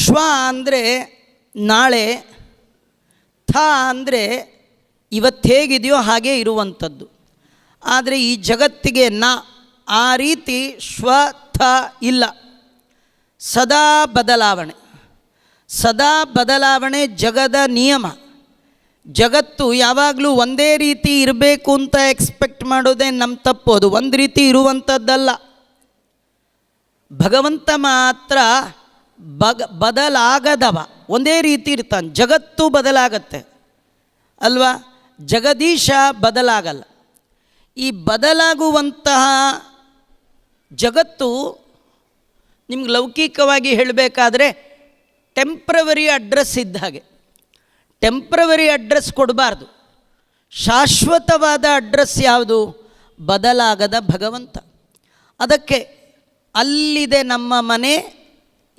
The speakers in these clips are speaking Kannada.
ಶ್ವ ಅಂದರೆ ನಾಳೆ, ಥ ಅಂದರೆ ಇವತ್ತು ಹೇಗಿದೆಯೋ ಹಾಗೆ ಇರುವಂಥದ್ದು. ಆದರೆ ಈ ಜಗತ್ತಿಗೆ ನ, ಆ ರೀತಿ ಶ್ವ, ಥ ಇಲ್ಲ. ಸದಾ ಬದಲಾವಣೆ. ಸದಾ ಬದಲಾವಣೆ ಜಗದ ನಿಯಮ. ಜಗತ್ತು ಯಾವಾಗಲೂ ಒಂದೇ ರೀತಿ ಇರಬೇಕು ಅಂತ ಎಕ್ಸ್ಪೆಕ್ಟ್ ಮಾಡೋದೇ ನಮ್ಮ ತಪ್ಪೋದು ಒಂದು ರೀತಿ ಇರುವಂಥದ್ದಲ್ಲ. ಭಗವಂತ ಮಾತ್ರ ಬಗ, ಬದಲಾಗದವ. ಒಂದೇ ರೀತಿ ಇರ್ತಾನೆ. ಜಗತ್ತು ಬದಲಾಗತ್ತೆ. ಅಲ್ವಾ? ಜಗದೀಶ ಬದಲಾಗಲ್ಲ. ಈ ಬದಲಾಗುವಂತಹ ಜಗತ್ತು ನಿಮ್ಗೆ ಲೌಕಿಕವಾಗಿ ಹೇಳಬೇಕಾದ್ರೆ ಟೆಂಪ್ರವರಿ ಅಡ್ರೆಸ್ ಇದ್ದ ಹಾಗೆ. ಟೆಂಪ್ರವರಿ ಅಡ್ರೆಸ್ ಕೊಡಬಾರ್ದು. ಶಾಶ್ವತವಾದ ಅಡ್ರೆಸ್ ಯಾವುದು? ಬದಲಾಗದ ಭಗವಂತ. ಅದಕ್ಕೆ ಅಲ್ಲಿದೆ ನಮ್ಮ ಮನೆ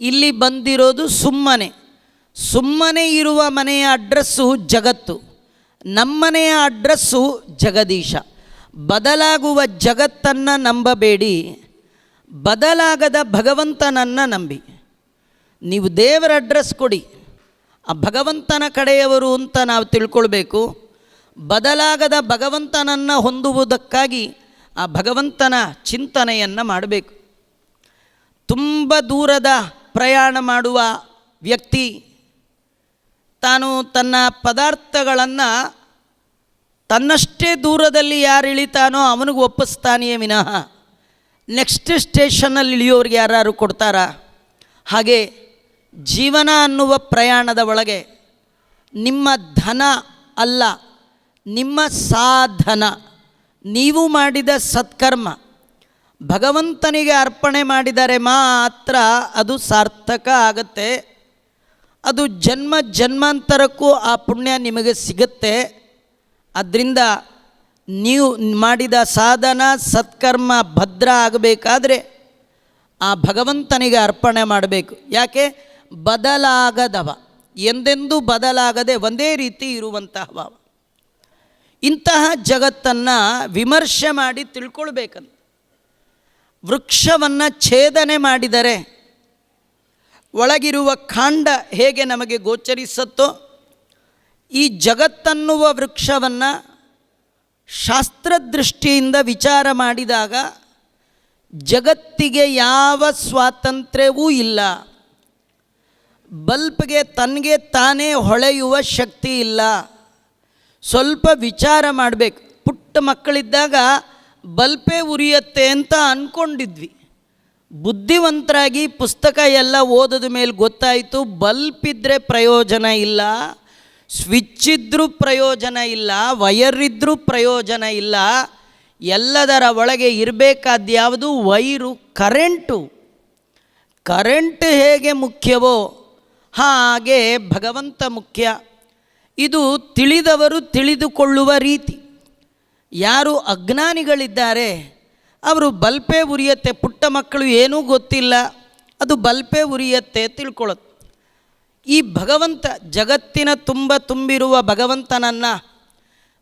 ಇಲ್ಲಿ ಬಂದಿರೋದು ಸುಮ್ಮನೆ. ಸುಮ್ಮನೆ ಇರುವ ಮನೆಯ ಅಡ್ರೆಸ್ಸು ಜಗತ್ತು. ನಮ್ಮನೆಯ ಅಡ್ರೆಸ್ಸು ಜಗದೀಶ. ಬದಲಾಗುವ ಜಗತ್ತನ್ನು ನಂಬಬೇಡಿ. ಬದಲಾಗದ ಭಗವಂತನನ್ನು ನಂಬಿ. ನೀವು ದೇವರ ಅಡ್ರೆಸ್ ಕೊಡಿ. ಆ ಭಗವಂತನ ಕಡೆಯವರು ಅಂತ ನಾವು ತಿಳ್ಕೊಳ್ಬೇಕು. ಬದಲಾಗದ ಭಗವಂತನನ್ನು ಹೊಂದುವುದಕ್ಕಾಗಿ ಆ ಭಗವಂತನ ಚಿಂತನೆಯನ್ನು ಮಾಡಬೇಕು. ತುಂಬ ದೂರದ ಪ್ರಯಾಣ ಮಾಡುವ ವ್ಯಕ್ತಿ ತಾನು ತನ್ನ ಪದಾರ್ಥಗಳನ್ನು ತನ್ನಷ್ಟೇ ದೂರದಲ್ಲಿ ಯಾರು ಇಳಿತಾನೋ ಅವನಿಗೆ ಒಪ್ಪಿಸ್ತಾನೆಯೇ ವಿನಃ ನೆಕ್ಸ್ಟ್ ಸ್ಟೇಷನಲ್ಲಿ ಇಳಿಯೋರಿಗೆ ಯಾರು ಕೊಡ್ತಾರಾ? ಹಾಗೆ ಜೀವನ ಅನ್ನುವ ಪ್ರಯಾಣದ ಒಳಗೆ ನಿಮ್ಮ ಧನ ಅಲ್ಲ, ನಿಮ್ಮ ಸಾಧನ. ನೀವು ಮಾಡಿದ ಸತ್ಕರ್ಮ. ಭಗವಂತನಿಗೆ ಅರ್ಪಣೆ ಮಾಡಿದರೆ ಮಾತ್ರ ಅದು ಸಾರ್ಥಕ ಆಗತ್ತೆ. ಅದು ಜನ್ಮ ಜನ್ಮಾಂತರಕ್ಕೂ ಆ ಪುಣ್ಯ ನಿಮಗೆ ಸಿಗುತ್ತೆ. ಅದರಿಂದ ನೀವು ಮಾಡಿದ ಸಾಧನ, ಸತ್ಕರ್ಮ ಭದ್ರ ಆಗಬೇಕಾದ್ರೆ ಆ ಭಗವಂತನಿಗೆ ಅರ್ಪಣೆ ಮಾಡಬೇಕು. ಯಾಕೆ? ಬದಲಾಗದವ. ಎಂದೆಂದೂ ಬದಲಾಗದೆ ಒಂದೇ ರೀತಿ ಇರುವಂತಹ ಭಾವ ಇಂತಹ ಜಗತ್ತನ್ನು ವಿಮರ್ಶೆ ಮಾಡಿ ತಿಳ್ಕೊಳ್ಬೇಕಂತ. ವೃಕ್ಷವನ್ನು ಛೇದನೆ ಮಾಡಿದರೆ ಒಳಗಿರುವ ಕಾಂಡ ಹೇಗೆ ನಮಗೆ ಗೋಚರಿಸುತ್ತೋ ಈ ಜಗತ್ತನ್ನುವ ವೃಕ್ಷವನ್ನು ಶಾಸ್ತ್ರದೃಷ್ಟಿಯಿಂದ ವಿಚಾರ ಮಾಡಿದಾಗ ಜಗತ್ತಿಗೆ ಯಾವ ಸ್ವಾತಂತ್ರ್ಯವೂ ಇಲ್ಲ. ಬಲ್ಪ್ಗೆ ತನಗೆ ತಾನೇ ಹೊಳೆಯುವ ಶಕ್ತಿ ಇಲ್ಲ. ಸ್ವಲ್ಪ ವಿಚಾರ ಮಾಡಬೇಕು. ಪುಟ್ಟ ಮಕ್ಕಳಿದ್ದಾಗ ಬಲ್ಪೇ ಉರಿಯತ್ತೆ ಅಂತ ಅಂದ್ಕೊಂಡಿದ್ವಿ ಬುದ್ಧಿವಂತರಾಗಿ ಪುಸ್ತಕ ಎಲ್ಲ ಓದದ ಮೇಲೆ ಗೊತ್ತಾಯಿತು ಬಲ್ಪ್ ಇದ್ದರೆ ಪ್ರಯೋಜನ ಇಲ್ಲ ಸ್ವಿಚ್ ಇದ್ದರೂ ಪ್ರಯೋಜನ ಇಲ್ಲ ವೈರ್ ಇದ್ದರೂ ಪ್ರಯೋಜನ ಇಲ್ಲ, ಎಲ್ಲದರ ಒಳಗೆ ಇರಬೇಕಾದ ಯಾವುದು? Wire, current. ಕರೆಂಟ್ ಹೇಗೆ ಮುಖ್ಯವೋ ಹಾಗೆ ಭಗವಂತ ಮುಖ್ಯ. ಇದು ತಿಳಿದವರು ತಿಳಿದುಕೊಳ್ಳುವ ರೀತಿ. ಯಾರು ಅಜ್ಞಾನಿಗಳಿದ್ದಾರೆ, ಅವರು ಬಲ್ಪೆ ಉರಿಯತ್ತೆ, ಪುಟ್ಟ ಮಕ್ಕಳು ಏನೂ ಗೊತ್ತಿಲ್ಲ. ಅದು ಬಲ್ಪೆ ಉರಿಯತ್ತೆ ತಿಳ್ಕೊಳ್ಳೋದು. ಈ ಭಗವಂತ ಜಗತ್ತಿನ ತುಂಬ ತುಂಬಿರುವ ಭಗವಂತನನ್ನು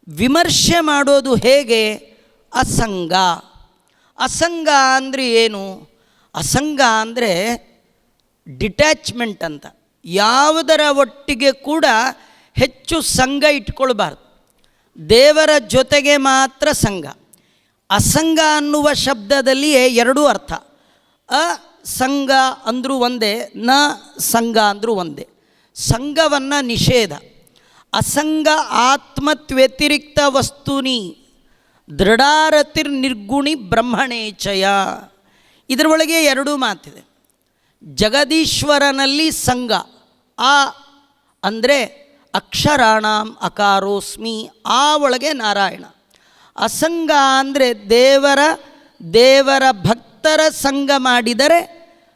ವಿಮರ್ಶೆ ಮಾಡೋದು ಹೇಗೆ? ಅಸಂಗ. ಅಸಂಗ ಅಂದರೆ ಏನು? ಅಸಂಗ ಅಂದರೆ ಡಿಟ್ಯಾಚ್ಮೆಂಟ್ ಅಂತ. ಯಾವುದರ ಒಟ್ಟಿಗೆ ಕೂಡ ಹೆಚ್ಚು ಸಂಘ ಇಟ್ಕೊಳ್ಬಾರ್ದು. ದೇವರ ಜೊತೆಗೆ ಮಾತ್ರ ಸಂಘ. ಅಸಂಗ ಅನ್ನುವ ಶಬ್ದದಲ್ಲಿಯೇ ಎರಡೂ ಅರ್ಥ. ಅ ಸಂಘ ಅಂದರೂ ಒಂದೇ, ನ ಸಂಘ ಅಂದರೂ ಒಂದೇ. ಸಂಘವನ್ನು ನಿಷೇಧ. ಅಸಂಗ ಆತ್ಮತ್ವ್ಯತಿರಿಕ್ತ ವಸ್ತುನಿ. ದೃಢಾರತಿರ್ ನಿರ್ಗುಣಿ ಬ್ರಹ್ಮಣೇಚಯ ಇದರೊಳಗೆ ಎರಡೂ ಮಾತಿದೆ. ಜಗದೀಶ್ವರನಲ್ಲಿ ಸಂಘ. ಆ ಅಂದರೆ ಅಕ್ಷರಾಣಾಂ ಅಕಾರೋಸ್ಮಿ, ಆ ಒಳಗೆ ನಾರಾಯಣ. ಅಸಂಗ ಅಂದರೆ ದೇವರ ದೇವರ ಭಕ್ತರ ಸಂಘ ಮಾಡಿದರೆ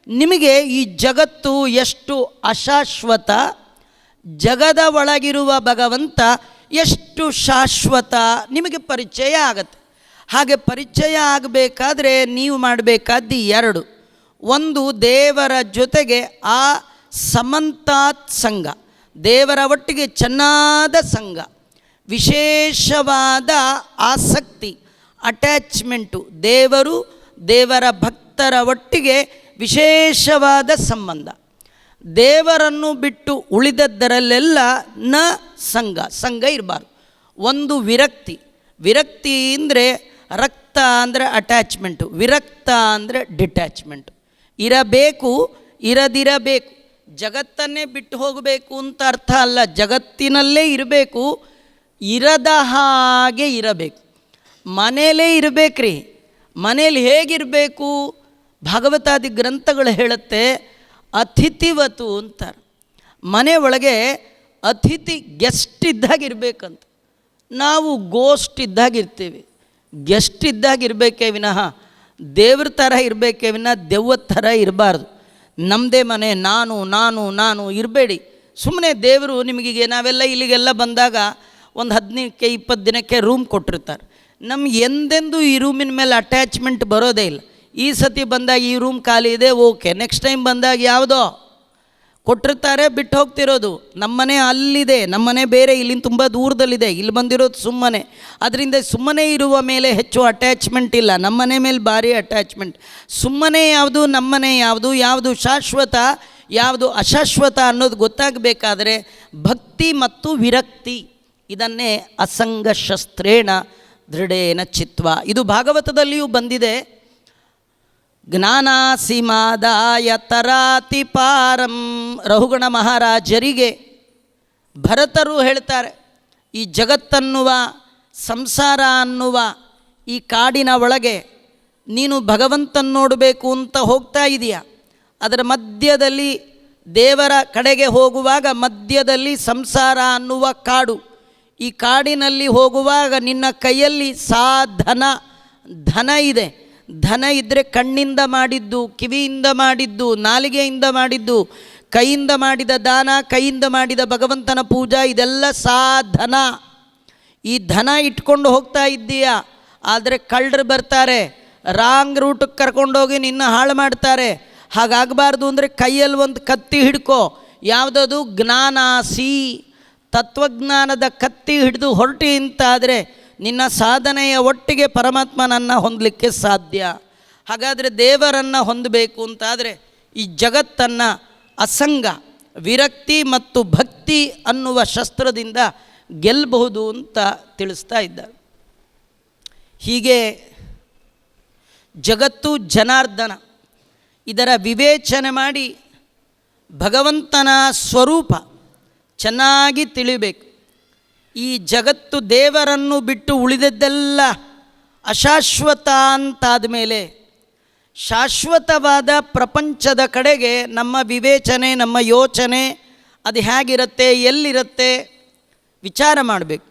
ನಿಮಗೆ ಈ ಜಗತ್ತು ಎಷ್ಟು ಅಶಾಶ್ವತ, ಜಗದ ಒಳಗಿರುವ ಭಗವಂತ ಎಷ್ಟು ಶಾಶ್ವತ ನಿಮಗೆ ಪರಿಚಯ ಆಗತ್ತೆ. ಹಾಗೆ ಪರಿಚಯ ಆಗಬೇಕಾದ್ರೆ ನೀವು ಮಾಡಬೇಕಾದ್ದು ಎರಡು. ಒಂದು ದೇವರ ಜೊತೆಗೆ ಆ ಸಮಂತಾತ್ ಸಂಘ. ದೇವರ ಒಟ್ಟಿಗೆ ಚೆನ್ನಾದ ಸಂಘ, ವಿಶೇಷವಾದ ಆಸಕ್ತಿ ಅಟ್ಯಾಚ್ಮೆಂಟು ದೇವರು ದೇವರ ಭಕ್ತರ ಒಟ್ಟಿಗೆ ವಿಶೇಷವಾದ ಸಂಬಂಧ. ದೇವರನ್ನು ಬಿಟ್ಟು ಉಳಿದದ್ದರಲ್ಲೆಲ್ಲ ನ ಸಂಘ ಸಂಘ ಇರಬಾರ್ದು. ಒಂದು ವಿರಕ್ತಿ ವಿರಕ್ತಿ ಅಂದರೆ ರಕ್ತ ಅಂದರೆ ಅಟ್ಯಾಚ್ಮೆಂಟು ವಿರಕ್ತ ಅಂದರೆ ಡಿಟ್ಯಾಚ್ಮೆಂಟು ಇರಬೇಕು, ಇರದಿರಬೇಕು. ಜಗತ್ತನ್ನೇ ಬಿಟ್ಟು ಹೋಗಬೇಕು ಅಂತ ಅರ್ಥ ಅಲ್ಲ. ಜಗತ್ತಿನಲ್ಲೇ ಇರಬೇಕು, ಇರದ ಹಾಗೆ ಇರಬೇಕು. ಮನೇಲೇ ಇರಬೇಕ್ರಿ. ಮನೇಲಿ ಹೇಗಿರಬೇಕು? ಭಾಗವತಾದಿ ಗ್ರಂಥಗಳು ಹೇಳುತ್ತೆ ಅತಿಥಿವತು ಅಂತಾರೆ. ಮನೆ ಒಳಗೆ ಅತಿಥಿ ಗೆಸ್ಟ್ ಇದ್ದಾಗ ಇರಬೇಕಂತ ನಾವು ಗೋಸ್ಟ್ ಇದ್ದಾಗಿರ್ತೀವಿ. ಗೆಸ್ಟ್ ಇದ್ದಾಗ ಇರಬೇಕೇ ವಿನಃ. ದೇವ್ರ ಥರ ಇರಬೇಕೇ ವಿನಃ, ದೆವ್ವದ ಥರ ಇರಬಾರ್ದು. ನಮ್ಮದೇ ಮನೆ, ನಾನು ನಾನು ನಾನು ಇರಬೇಡಿ. ಸುಮ್ಮನೆ ದೇವರು ನಿಮಗೀಗ, ನಾವೆಲ್ಲ ಇಲ್ಲಿಗೆಲ್ಲ ಬಂದಾಗ ಒಂದು ಹದಿನೈದಕ್ಕೆ, ಇಪ್ಪತ್ತು ದಿನಕ್ಕೆ ರೂಮ್ ಕೊಟ್ಟಿರ್ತಾರೆ. ನಮ್ಗೆ ಎಂದೆಂದೂ ಈ ರೂಮಿನ ಮೇಲೆ ಅಟ್ಯಾಚ್ಮೆಂಟ್ ಬರೋದೇ ಇಲ್ಲ. ಈ ಸತಿ ಬಂದಾಗ ಈ ರೂಮ್ ಖಾಲಿ ಇದೆ ಓಕೆ ನೆಕ್ಸ್ಟ್ ಟೈಮ್ ಬಂದಾಗ ಯಾವುದೋ? ಕೊಟ್ಟಿರ್ತಾರೆ, ಬಿಟ್ಟು ಹೋಗ್ತಿರೋದು. ನಮ್ಮನೆ ಅಲ್ಲಿದೆ, ನಮ್ಮನೆ ಬೇರೆ ಇಲ್ಲಿಂದ ತುಂಬ ದೂರದಲ್ಲಿದೆ, ಇಲ್ಲಿ ಬಂದಿರೋದು ಸುಮ್ಮನೆ. ಅದರಿಂದ ಸುಮ್ಮನೆ ಇರುವ ಮೇಲೆ ಹೆಚ್ಚು ಅಟ್ಯಾಚ್ಮೆಂಟ್ ಇಲ್ಲ. ನಮ್ಮನೆ ಮೇಲೆ ಭಾರಿ ಅಟ್ಯಾಚ್ಮೆಂಟ್ ಸುಮ್ಮನೆ ಯಾವುದು ನಮ್ಮನೆ, ಯಾವುದು ಯಾವುದು ಶಾಶ್ವತ, ಯಾವುದು ಅಶಾಶ್ವತ ಅನ್ನೋದು ಗೊತ್ತಾಗಬೇಕಾದ್ರೆ ಭಕ್ತಿ ಮತ್ತು ವಿರಕ್ತಿ, ಇದನ್ನೇ ಅಸಂಗ ಶಸ್ತ್ರೇಣ ದೃಢೇನ ಚಿತ್ವ. ಇದು ಭಾಗವತದಲ್ಲಿಯೂ ಬಂದಿದೆ. ಜ್ಞಾನಾಸಿಮಾದಾಯ ತರಾತಿ ಪಾರಂ. ರಹುಗಣ ಮಹಾರಾಜರಿಗೆ ಭರತರು ಹೇಳ್ತಾರೆ, ಈ ಜಗತ್ತನ್ನುವ, ಸಂಸಾರ ಅನ್ನುವ ಈ ಕಾಡಿನ ಒಳಗೆ ನೀನು ಭಗವಂತನ ನೋಡಬೇಕು ಅಂತ ಹೋಗ್ತಾ ಇದೆಯಾ? ಅದರ ಮಧ್ಯದಲ್ಲಿ ದೇವರ ಕಡೆಗೆ ಹೋಗುವಾಗ ಮಧ್ಯದಲ್ಲಿ ಸಂಸಾರ ಅನ್ನುವ ಕಾಡು. ಈ ಕಾಡಿನಲ್ಲಿ ಹೋಗುವಾಗ ನಿನ್ನ ಕೈಯಲ್ಲಿ ಸಾಧನ, ಧನ ಇದೆ. ಧನ ಇದ್ದರೆ ಕಣ್ಣಿಂದ ಮಾಡಿದ್ದು, ಕಿವಿಯಿಂದ ಮಾಡಿದ್ದು, ನಾಲಿಗೆಯಿಂದ ಮಾಡಿದ್ದು, ಕೈಯಿಂದ ಮಾಡಿದ ದಾನ, ಕೈಯಿಂದ ಮಾಡಿದ ಭಗವಂತನ ಪೂಜಾ, ಇದೆಲ್ಲ ಸಾಧನ. ಈ ಧನ ಇಟ್ಕೊಂಡು ಹೋಗ್ತಾ ಇದ್ದೀಯಾ? ಆದರೆ ಕಳ್ಳರು ಬರ್ತಾರೆ. ರಾಂಗ್ ರೂಟಿಗೆ ಕರ್ಕೊಂಡೋಗಿ ನಿನ್ನ ಹಾಳು ಮಾಡ್ತಾರೆ. ಹಾಗಾಗಬಾರ್ದು ಅಂದರೆ ಕೈಯಲ್ಲಿ ಒಂದು ಕತ್ತಿ ಹಿಡ್ಕೋ. ಯಾವುದದು? ಜ್ಞಾನಾಸಿ. ತತ್ವಜ್ಞಾನದ ಕತ್ತಿ ಹಿಡಿದು ಹೊರಟಿ ಅಂತಾದರೆ ನಿನ್ನ ಸಾಧನೆಯ ಒಟ್ಟಿಗೆ ಪರಮಾತ್ಮನನ್ನು ಹೊಂದಲಿಕ್ಕೆ ಸಾಧ್ಯ. ಹಾಗಾದರೆ ದೇವರನ್ನು ಹೊಂದಬೇಕು ಅಂತಾದರೆ ಈ ಜಗತ್ತನ್ನು ಅಸಂಗ, ವಿರಕ್ತಿ ಮತ್ತು ಭಕ್ತಿ ಅನ್ನುವ ಶಸ್ತ್ರದಿಂದ ಗೆಲ್ಲಬಹುದು ಅಂತ ತಿಳಿಸ್ತಾ ಇದ್ದಾರೆ ಹೀಗೆ ಜಗತ್ತು ಜನಾರ್ದನ, ಇದರ ವಿವೇಚನೆ ಮಾಡಿ ಭಗವಂತನ ಸ್ವರೂಪ ಚೆನ್ನಾಗಿ ತಿಳಿಬೇಕು. ಈ ಜಗತ್ತು ದೇವರನ್ನು ಬಿಟ್ಟು ಉಳಿದದ್ದೆಲ್ಲ ಅಶಾಶ್ವತ ಅಂತಾದ ಮೇಲೆ ಶಾಶ್ವತವಾದ ಪ್ರಪಂಚದ ಕಡೆಗೆ ನಮ್ಮ ವಿವೇಚನೆ, ನಮ್ಮ ಯೋಚನೆ ಅದು ಹೇಗಿರುತ್ತೆ, ಎಲ್ಲಿರುತ್ತೆ ವಿಚಾರ ಮಾಡಬೇಕು.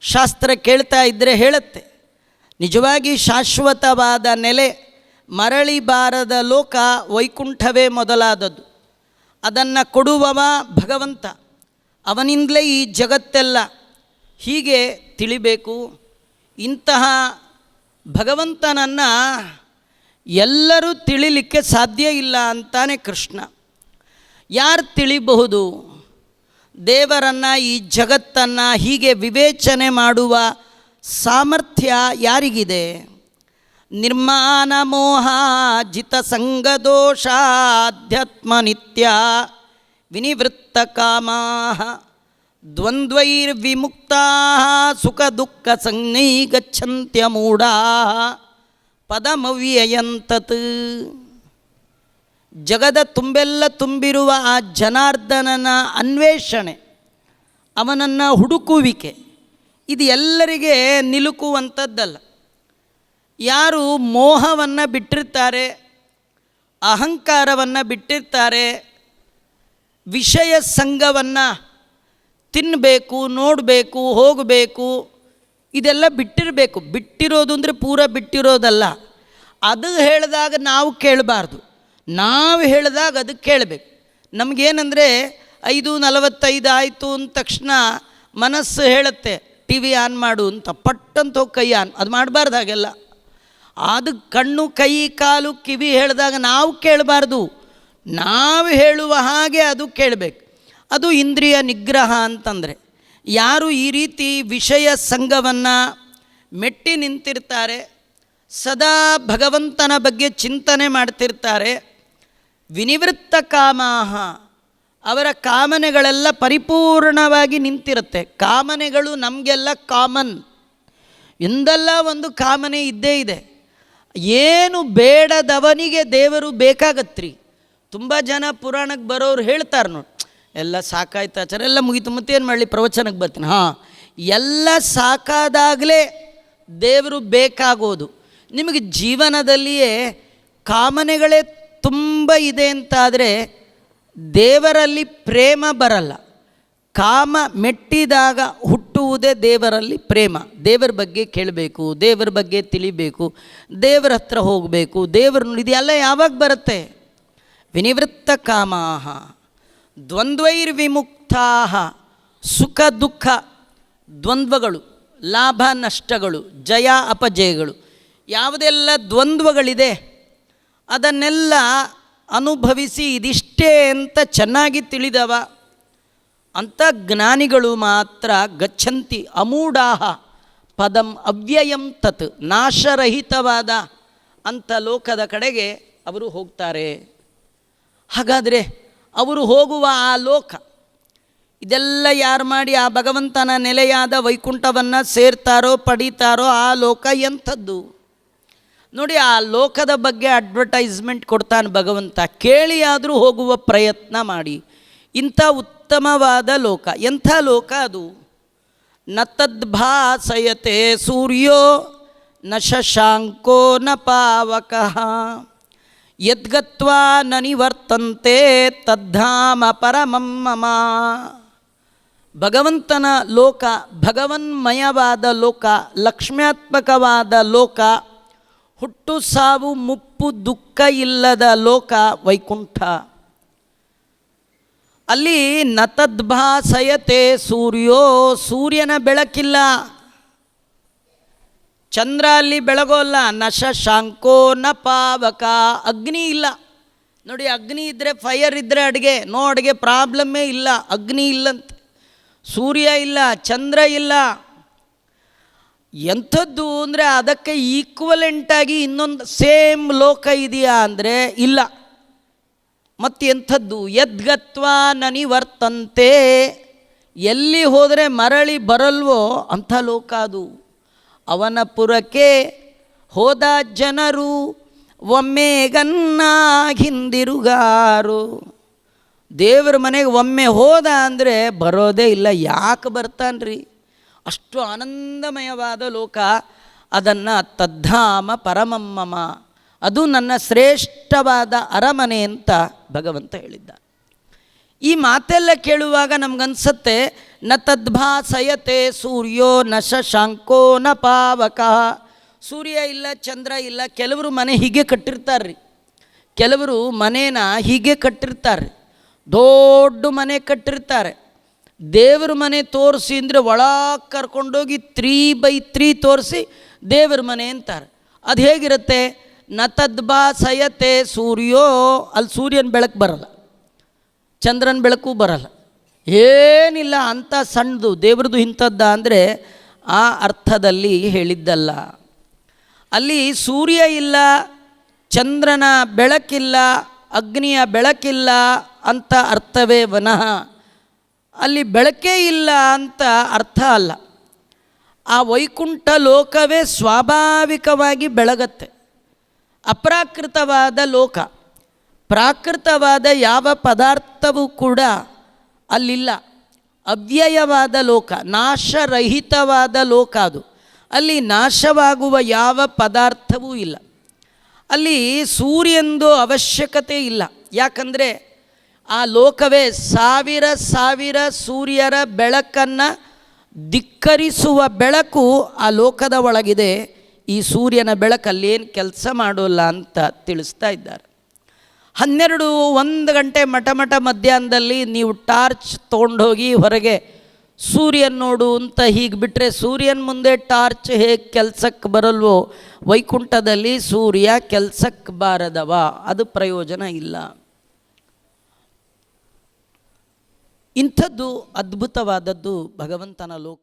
ಶಾಸ್ತ್ರ ಕೇಳ್ತಾ ಇದ್ದರೆ ಹೇಳುತ್ತೆ. ನಿಜವಾಗಿ ಶಾಶ್ವತವಾದ ನೆಲೆ ಮರಳಿ ಬಾರದ ಲೋಕ ವೈಕುಂಠವೇ ಮೊದಲಾದದ್ದು. ಅದನ್ನು ಕೊಡುವವ ಭಗವಂತ. ಅವನಿಂದಲೇ ಈ ಜಗತ್ತೆಲ್ಲ ಹೀಗೆ ತಿಳಿಬೇಕು, ಇಂತಹ ಭಗವಂತನನ್ನು ಎಲ್ಲರೂ ತಿಳಿಲಿಕ್ಕೆ ಸಾಧ್ಯ ಇಲ್ಲ ಅಂತಾನೆ ಕೃಷ್ಣ. ಯಾರು ತಿಳಿಬಹುದು? ದೇವರನ್ನು ಈ ಜಗತ್ತನ್ನು ಹೀಗೆ ವಿವೇಚನೆ ಮಾಡುವ ಸಾಮರ್ಥ್ಯ ಯಾರಿಗಿದೆ? ನಿರ್ಮಾಣ ಮೋಹ ಜಿತ ಸಂಗದೋಷಾಧ್ಯಾತ್ಮ ನಿತ್ಯ ವಿನಿವೃತ್ತ ಕಾಮಾ ದ್ವಂದ್ವೈರ್ವಿಮುಕ್ತಾ ಸುಖ ದುಃಖ ಸಂಜ್ಞೈ ಗಚ್ಚಂತ್ಯ ಮೂಢಾ ಪದಮವ್ಯಯಂತತ್. ಜಗದ ತುಂಬೆಲ್ಲ ತುಂಬಿರುವ ಆ ಜನಾರ್ದನನ ಅನ್ವೇಷಣೆ, ಅವನನ್ನು ಹುಡುಕುವಿಕೆ, ಇದು ಎಲ್ಲರಿಗೆ ನಿಲುಕುವಂಥದ್ದಲ್ಲ ಯಾರು ಮೋಹವನ್ನು ಬಿಟ್ಟಿರ್ತಾರೆ, ಅಹಂಕಾರವನ್ನು ಬಿಟ್ಟಿರ್ತಾರೆ, ವಿಷಯ ಸಂಘವನ್ನು ತಿನ್ನಬೇಕು ನೋಡಬೇಕು, ಹೋಗಬೇಕು, ಇದೆಲ್ಲ ಬಿಟ್ಟಿರಬೇಕು. ಬಿಟ್ಟಿರೋದು ಅಂದರೆ ಪೂರ ಬಿಟ್ಟಿರೋದಲ್ಲ. ಅದು ಹೇಳಿದಾಗ ನಾವು ಕೇಳಬಾರ್ದು. ನಾವು ಹೇಳಿದಾಗ ಅದು ಕೇಳಬೇಕು. ನಮಗೇನಂದರೆ ಐದು ನಲವತ್ತೈದು ಆಯಿತು ಅಂದ ತಕ್ಷಣ ಮನಸ್ಸು ಹೇಳುತ್ತೆ ಟಿ ವಿ ಆನ್ ಮಾಡು ಅಂತ. ಪಟ್ಟಂತ ಹೋಗಿ ಕೈ ಆನ್. ಅದು ಮಾಡಬಾರ್ದು ಹಾಗೆಲ್ಲ. ಅದು ಕಣ್ಣು, ಕೈ, ಕಾಲು, ಕಿವಿ ಹೇಳಿದಾಗ ನಾವು ಕೇಳಬಾರ್ದು. ನಾವು ಹೇಳುವ ಹಾಗೆ ಅದು ಕೇಳಬೇಕು. ಅದು ಇಂದ್ರಿಯ ನಿಗ್ರಹ ಅಂತಂದರೆ ಯಾರು ಈ ರೀತಿ ವಿಷಯ ಸಂಘವನ್ನು ಮೆಟ್ಟಿ ನಿಂತಿರ್ತಾರೆ, ಸದಾ ಭಗವಂತನ ಬಗ್ಗೆ ಚಿಂತನೆ ಮಾಡ್ತಿರ್ತಾರೆ, ವಿನಿವೃತ್ತ ಕಾಮಾಹ, ಅವರ ಕಾಮನೆಗಳೆಲ್ಲ ಪರಿಪೂರ್ಣವಾಗಿ ನಿಂತಿರುತ್ತೆ. ಕಾಮನೆಗಳು ನಮಗೆಲ್ಲ ಕಾಮನ್. ಎಂದೆಲ್ಲ ಒಂದು ಕಾಮನೆ ಇದ್ದೇ ಇದೆ. ಏನು ಬೇಡದವನಿಗೆ ದೇವರು ಬೇಕಾಗತ್ರಿ. ತುಂಬ ಜನ ಪುರಾಣಕ್ಕೆ ಬರೋರು ಹೇಳ್ತಾರೆ ನೋಡಿ. ಎಲ್ಲ ಸಾಕಾಯ್ತು ಆಚಾರ, ಎಲ್ಲ ಮುಗೀತು. ಏನು ಮಾಡಲಿ? ಪ್ರವಚನಕ್ಕೆ ಬರ್ತೀನಿ. ಹಾಂ. ಎಲ್ಲ ಸಾಕಾದಾಗಲೇ ದೇವರು ಬೇಕಾಗೋದು. ನಿಮಗೆ ಜೀವನದಲ್ಲಿಯೇ ಕಾಮನೆಗಳೇ ತುಂಬ ಇದೆ ಅಂತಾದರೆ ದೇವರಲ್ಲಿ ಪ್ರೇಮ ಬರಲ್ಲ. ಕಾಮ ಮೆಟ್ಟಿದಾಗ ಹುಟ್ಟುವುದೇ ದೇವರಲ್ಲಿ ಪ್ರೇಮ. ದೇವರ ಬಗ್ಗೆ ಕೇಳಬೇಕು, ದೇವರ ಬಗ್ಗೆ ತಿಳಿಬೇಕು, ದೇವರ ಹತ್ರ ಹೋಗಬೇಕು ದೇವರು ಇದೆಲ್ಲ ಯಾವಾಗ ಬರುತ್ತೆ? ವಿನಿವೃತ್ತ ಕಾಮಾಹ. ದ್ವಂದ್ವೈರ್ವಿಮುಕ್ತಾ ಸುಖ, ದುಃಖ, ದ್ವಂದ್ವಗಳು, ಲಾಭ, ನಷ್ಟಗಳು, ಜಯ, ಅಪಜಯಗಳು, ಯಾವುದೆಲ್ಲ ದ್ವಂದ್ವಗಳಿದೆ, ಅದನ್ನೆಲ್ಲ ಅನುಭವಿಸಿ ಇದಿಷ್ಟೇ ಅಂತ ಚೆನ್ನಾಗಿ ತಿಳಿದವ. ಅಂಥ ಜ್ಞಾನಿಗಳು ಮಾತ್ರ ಗಚ್ಚಂತಿ ಅಮೂಢಾಹ, ಪದಂ ಅವ್ಯಯಂ ತತ್, ನಾಶರಹಿತವಾದ ಅಂಥ ಲೋಕದ ಕಡೆಗೆ ಅವರು ಹೋಗ್ತಾರೆ. ಹಾಗಾದರೆ ಅವರು ಹೋಗುವ ಆ ಲೋಕ, ಇದೆಲ್ಲ ಯಾರು ಮಾಡಿ ಆ ಭಗವಂತನ ನೆಲೆಯಾದ ವೈಕುಂಠವನ್ನು ಸೇರ್ತಾರೋ ಪಡೀತಾರೋ ಆ ಲೋಕ ಎಂಥದ್ದು? ನೋಡಿ, ಆ ಲೋಕದ ಬಗ್ಗೆ ಅಡ್ವರ್ಟೈಸ್ಮೆಂಟ್ ಕೊಡ್ತಾನೆ ಭಗವಂತ. ಕೇಳಿ ಆದರೂ ಹೋಗುವ ಪ್ರಯತ್ನ ಮಾಡಿ. ಇಂಥ ಉತ್ತಮವಾದ ಲೋಕ, ಎಂಥ ಲೋಕ ಅದು? ನ ತದ್ಭಾಸಯತೆ ಸೂರ್ಯೋ, ನ ಶಶಾಂಕೋ ನ ಪಾವಕಃ. ಯದ್ಗತ್ವಾ ನ ನಿವರ್ತಂತೆ ತದ್ಧಾಮ ಪರಮಂ ಮಮ. ಭಗವಂತನ ಲೋಕ, ಭಗವನ್ಮಯವಾದ ಲೋಕ, ಲಕ್ಷ್ಮ್ಯಾತ್ಮಕವಾದ ಲೋಕ, ಹುಟ್ಟು ಸಾವು ಮುಪ್ಪು ದುಃಖ ಇಲ್ಲದ ಲೋಕ ವೈಕುಂಠ. ಅಲ್ಲಿ ನತದ್ಭಾಸಯತೆ ಸೂರ್ಯೋ ಸೂರ್ಯನ ಬೆಳಕಿಲ್ಲ. ಚಂದ್ರ ಅಲ್ಲಿ ಬೆಳಗೋಲ್ಲ ನಶ, ಶಾಂಕೋ, ನ, ಪಾವಕ, ಅಗ್ನಿ ಇಲ್ಲ. ನೋಡಿ, ಅಗ್ನಿ ಇದ್ದರೆ ಫೈರ್ ಇದ್ದರೆ ಅಡುಗೆ ನೋ ಅಡುಗೆ ಪ್ರಾಬ್ಲಮ್ಮೇ ಇಲ್ಲ, ಅಗ್ನಿ ಇಲ್ಲಂತೆ. ಸೂರ್ಯ ಇಲ್ಲ, ಚಂದ್ರ ಇಲ್ಲ. ಎಂಥದ್ದು ಅಂದರೆ ಅದಕ್ಕೆ ಈಕ್ವಲೆಂಟಾಗಿ ಇನ್ನೊಂದು ಸೇಮ್ ಲೋಕ ಇದೆಯಾ ಅಂದರೆ ಇಲ್ಲ. ಮತ್ತು ಎಂಥದ್ದು? ಯದ್ಗತ್ವ ನನಿವರ್ತಂತೆ. ಎಲ್ಲಿ ಹೋದರೆ ಮರಳಿ ಬರಲ್ವೋ ಅಂಥ ಲೋಕ ಅದು. ಅವನ ಪುರಕ್ಕೆ ಹೋದ ಜನರು ಹಿಂದಿರುಗಾರು. ದೇವರ ಮನೆಗೆ ಒಮ್ಮೆ ಹೋದ ಅಂದರೆ ಬರೋದೇ ಇಲ್ಲ, ಯಾಕೆ ಬರ್ತಾನ್ರಿ? ಅಷ್ಟು ಆನಂದಮಯವಾದ ಲೋಕ, ಅದನ್ನು ತದ್ಧಾಮ ಪರಮಮ್ಮಮ. ಅದು ನನ್ನ ಶ್ರೇಷ್ಠವಾದ ಅರಮನೆ ಅಂತ ಭಗವಂತ ಹೇಳಿದ್ದ ಈ ಮಾತೆಲ್ಲ ಕೇಳುವಾಗ ನಮಗನ್ಸತ್ತೆ, ನ ತದ್ಭಾಸಯತೆ ಸೂರ್ಯೋ ನ ಶಶಾಂಕೋ ನ ಪಾವಕ. ಸೂರ್ಯ ಇಲ್ಲ, ಚಂದ್ರ ಇಲ್ಲ, ಕೆಲವರು ಮನೆ ಹೀಗೆ ಕಟ್ಟಿರ್ತಾರೆ ಕೆಲವರು ಮನೇನ ಹೀಗೆ ಕಟ್ಟಿರ್ತಾರೆ. ದೊಡ್ಡ ಮನೆ ಕಟ್ಟಿರ್ತಾರೆ. ದೇವ್ರ ಮನೆ ತೋರಿಸಿ ಅಂದರೆ ಒಳಗೆ ಕರ್ಕೊಂಡೋಗಿ ತ್ರೀ ಬೈ ತ್ರೀ ತೋರಿಸಿ ದೇವ್ರ ಮನೆ ಅಂತಾರೆ. ಅದು ಹೇಗಿರುತ್ತೆ? ನ ತದ್ಭಾಸಯತೆ ಸೂರ್ಯೋ, ಅಲ್ಲಿ ಸೂರ್ಯನ ಬೆಳಕು ಬರಲ್ಲ. ಚಂದ್ರನ ಬೆಳಕು ಬರಲ್ಲ. ಏನಿಲ್ಲ ಅಂಥ ಸಣ್ಣದು, ದೇವ್ರದ್ದು ಇಂಥದ್ದ ಅಂದರೆ ಆ ಅರ್ಥದಲ್ಲಿ ಹೇಳಿದ್ದಲ್ಲ. ಅಲ್ಲಿ ಸೂರ್ಯ ಇಲ್ಲ, ಚಂದ್ರನ ಬೆಳಕಿಲ್ಲ, ಅಗ್ನಿಯ ಬೆಳಕಿಲ್ಲ ಅಂತ ಅರ್ಥವೇ ವನಃ. ಅಲ್ಲಿ ಬೆಳಕೇ ಇಲ್ಲ ಅಂತ ಅರ್ಥ ಅಲ್ಲ. ಆ ವೈಕುಂಠ ಲೋಕವೇ ಸ್ವಾಭಾವಿಕವಾಗಿ ಬೆಳಗತ್ತೆ. ಅಪ್ರಾಕೃತವಾದ ಲೋಕ. ಪ್ರಾಕೃತವಾದ ಯಾವ ಪದಾರ್ಥವೂ ಕೂಡ ಅಲ್ಲಿಲ್ಲ. ಅವ್ಯಯವಾದ ಲೋಕ, ನಾಶರಹಿತವಾದ ಲೋಕ ಅದು. ಅಲ್ಲಿ ನಾಶವಾಗುವ ಯಾವ ಪದಾರ್ಥವೂ ಇಲ್ಲ. ಅಲ್ಲಿ ಸೂರ್ಯಂದು ಅವಶ್ಯಕತೆ ಇಲ್ಲ. ಯಾಕಂದರೆ ಆ ಲೋಕವೇ ಸಾವಿರ ಸಾವಿರ ಸೂರ್ಯರ ಬೆಳಕನ್ನು ಧಿಕ್ಕರಿಸುವ ಬೆಳಕು ಆ ಲೋಕದ ಒಳಗಿದೆ. ಈ ಸೂರ್ಯನ ಬೆಳಕಲ್ಲಿ ಏನು ಕೆಲಸ ಮಾಡೋಲ್ಲ ಅಂತ ತಿಳಿಸ್ತಾ ಇದ್ದಾರೆ. ಹನ್ನೆರಡು ಒಂದು ಗಂಟೆ ಮಠ ಮಠ ಮಧ್ಯಾಹ್ನದಲ್ಲಿ ನೀವು ಟಾರ್ಚ್ ತೊಗೊಂಡೋಗಿ ಹೊರಗೆ ಸೂರ್ಯನ ನೋಡು ಅಂತ ಹೀಗೆ ಬಿಟ್ಟರೆ ಸೂರ್ಯನ ಮುಂದೆ ಟಾರ್ಚ್ ಹೇಗೆ ಕೆಲಸಕ್ಕೆ ಬರಲ್ವೋ? ವೈಕುಂಠದಲ್ಲಿ ಸೂರ್ಯ ಕೆಲಸಕ್ಕೆ ಬಾರದವ. ಅದು ಪ್ರಯೋಜನ ಇಲ್ಲ. ಇಂಥದ್ದು ಅದ್ಭುತವಾದದ್ದು ಭಗವಂತನ ಲೋಕ.